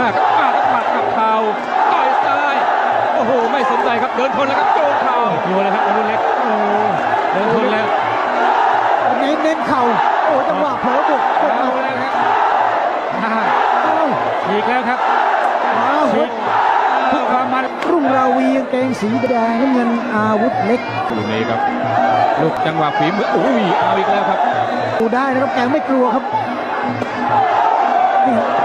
มากครับมาครับหมัดกับเข่าต่อยซ้าย โอ้โห ไม่สนใจครับ เดินทนแล้วครับโจมเข่ากลัวแล้วครับอนุเล็กโอ้เดินทนแล้วเน้นเน้นเข่า โอ้จังหวะเผลอบุกกดเอามาแล้วครับอ่าเอ้าฉีกแล้วครับเอาฉีกทุกความมันรุ่งราวีกางเกงสีแดงน้ำเงินอาวุธเล็กลูกนี้ครับ ลูกจังหวะฝีมืออุ้ยเอาอีกแล้วครับดูได้นะครับแกไม่กลัวครับนี่ห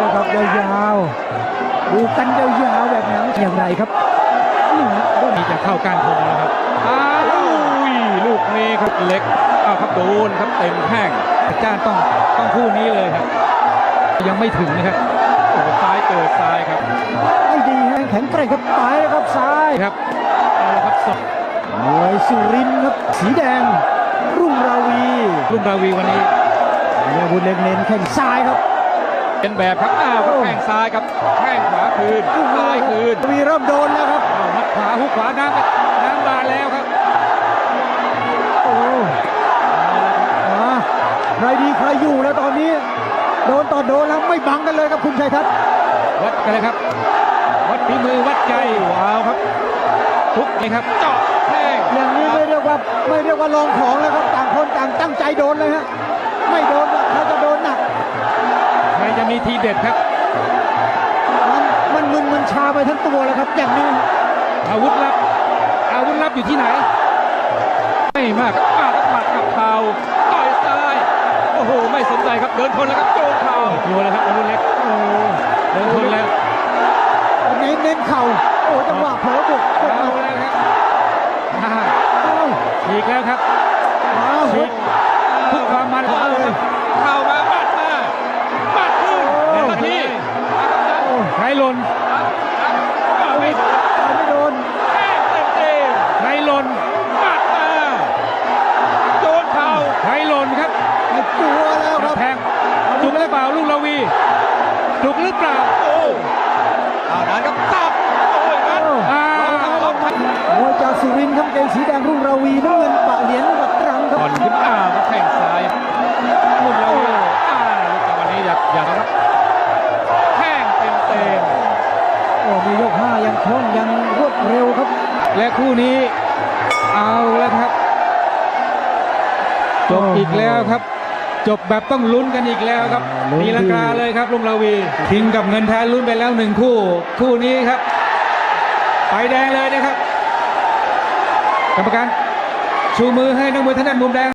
นังชีวิตเลยครับยาวๆดูกันยาวๆแบบหนังอย่างไรครับนี่ฮะโดนนี่จะเข้าก้านคอแล้วครับอ้าวอุ้ยลูกนี้ครับเล็กอ้าวครับโดนครับเต็มแข้งจ้านต้องต้องคู่นี้เลยครับ ยังไม่ถึงนะครับโอ้โหซ้ายเกิดซ้ายครับไม่ดีฮะแข็งแกร่งครับไปแล้วครับซ้ายครับเอาละครับสดมวยสุรินทร์ครับสีแดง รุ่งราวี รุ่งราวีวันนี้อาวุธเล็กเน้นแข้งซ้ายครับ เป็นแบบครับอ้าวครับแข้งซ้ายครับแข้งขวาคืนซ้ายคืนวีเริ่มโดนแล้วครับอ้าวมัดขวาหุกขวาน้ำครับน้ำบานแล้วครับโอ้มาใครดีใครอยู่แล้วตอนนี้ โดนต่อโดนแล้วไม่บังกันเลยครับคุณชัยทัศน์วัดกันเลยครับ วัดฝีมือวัดใจว้าวครับทุกนี่ครับเจาะแข้งอย่างนี้ไม่เรียกว่าไม่เรียกว่าลองของแล้วครับต่างคนต่างตั้งใจโดนเลยฮะไม่โดน ทีเด็ดครับ มันมันมึนมันชาไปทั้งตัวแล้วครับอย่างนี้อาวุธลับ อาวุธลับอยู่ที่ไหน ไม่มากครับมาครับหมัดกับเข่าต่อยซ้าย โอ้โห ไม่สนใจครับเดินทนแล้วครับโจมเข่ากลัวแล้วครับอนุเล็กโอ้เดินทนแล้วเน้นเน้นเข่าโอ้จังหวะเผลอบุกกดเอามาแล้วครับอ่าเอ้าฉีกแล้วครับ ใครหล่นไม่ไม่โดนแข้งเต็มเต็มใครหล่นบัดมาโดนเข่าใครหล่นครับไม่กลัวแล้วครับแทงจุกหรือเปล่าลูกละวีจุกหรือเปล่าโอ้เอาดันครับตับโอ้ยนัดอ้าวมวยจากสุรินทร์ครับเกงสีแดงรุ่งราวีน้ำเงินปะเหรียญวัดตรังครับก่อนขึ้นอ้าวครับแข้งซ้าย ยกห้ายังคล่องยังรวดเร็วครับ และคู่นี้เอาแล้วครับ จบอีกแล้วครับ จบแบบต้องลุ้นกันอีกแล้วครับลุ้นตีลังกาดีเลยครับลุงลาวี ทิ้งกับเงินแทนลุ้นไปแล้วหนึ่งคู่ คู่นี้ครับ ไปแดงเลยนะครับ กรรมการชูมือให้นักมวยท่านด้านมุมแดง